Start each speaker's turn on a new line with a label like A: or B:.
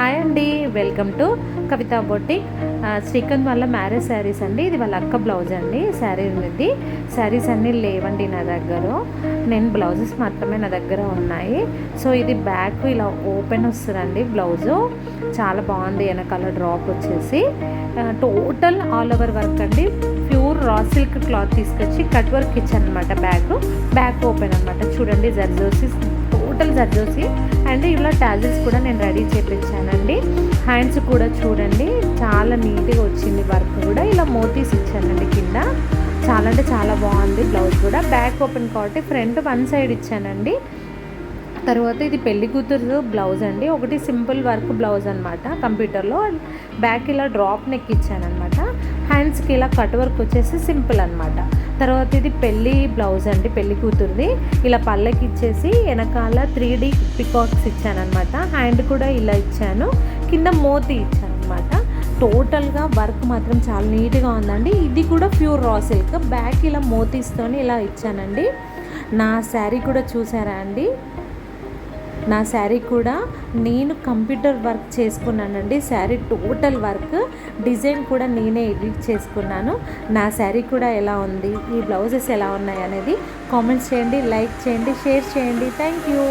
A: Hi అండి welcome to Kavitha boutique Srikanth వాళ్ళ marriage saris అండి. ఇది వాళ్ళ అక్క బ్లౌజ్ అండి. శారీ ఉంది. శారీస్ అన్నీ లేవండి నా దగ్గర. నేను బ్లౌజెస్ మాత్రమే నా దగ్గర ఉన్నాయి. సో ఇది బ్యాక్ ఇలా ఓపెన్ వస్తుందండి బ్లౌజు. చాలా బాగుంది. వెనకాల డ్రాప్ వచ్చేసి. టోటల్ ఆల్ ఓవర్ వర్క్ అండి. ప్యూర్ రా సిల్క్ క్లాత్ తీసుకొచ్చి కట్ వర్క్ ఇచ్చాను అనమాట బ్యాగ్ బ్యాక్ ఓపెన్ అనమాట చూడండి జర్జోసి టోటల్ సర్దోసి అండ్ ఇలా టాజిల్స్ కూడా నేను రెడీ చేపించానండి. హ్యాండ్స్ కూడా చూడండి చాలా నీట్గా వచ్చింది వర్క్ కూడా. ఇలా మోతీస్ ఇచ్చానండి కింద. చాలా అంటే చాలా బాగుంది బ్లౌజ్ కూడా. బ్యాక్ ఓపెన్ కాబట్టి ఫ్రంట్ వన్ సైడ్ ఇచ్చానండి. తర్వాత ఇది పెళ్ళి కూతురు బ్లౌజ్ అండి. ఒకటి సింపుల్ వర్క్ బ్లౌజ్ అనమాట కంప్యూటర్లో బ్యాక్ ఇలా డ్రాప్ నెక్ ఇచ్చాను అనమాట హ్యాండ్స్కి ఇలా కట్ వర్క్ వచ్చేసి సింపుల్ అనమాట తర్వాత ఇది పెళ్ళి బ్లౌజ్ అండి పెళ్ళి కూతురుది. ఇలా పళ్ళకి ఇచ్చేసి వెనకాల త్రీ డీ పికాక్స్ ఇచ్చాను అనమాట హ్యాండ్ కూడా ఇలా ఇచ్చాను. కింద మోతి ఇచ్చాను అనమాట టోటల్గా వర్క్ మాత్రం చాలా నీట్గా ఉందండి. ఇది కూడా ప్యూర్ రా సిల్క్. బ్యాక్ ఇలా మోతీస్తోని ఇలా ఇచ్చానండి. నా శారీ కూడా చూసారా అండి? నా శారీ కూడా నేను కంప్యూటర్ వర్క్ చేసుకున్నానండి. శారీ టోటల్ వర్క్ డిజైన్ కూడా నేనే ఎడిట్ చేసుకున్నాను. నా శారీ కూడా ఎలా ఉంది ఈ బ్లౌజెస్ ఎలా ఉన్నాయి అనేది కామెంట్స్ చేయండి లైక్ చేయండి షేర్ చేయండి. Thank you.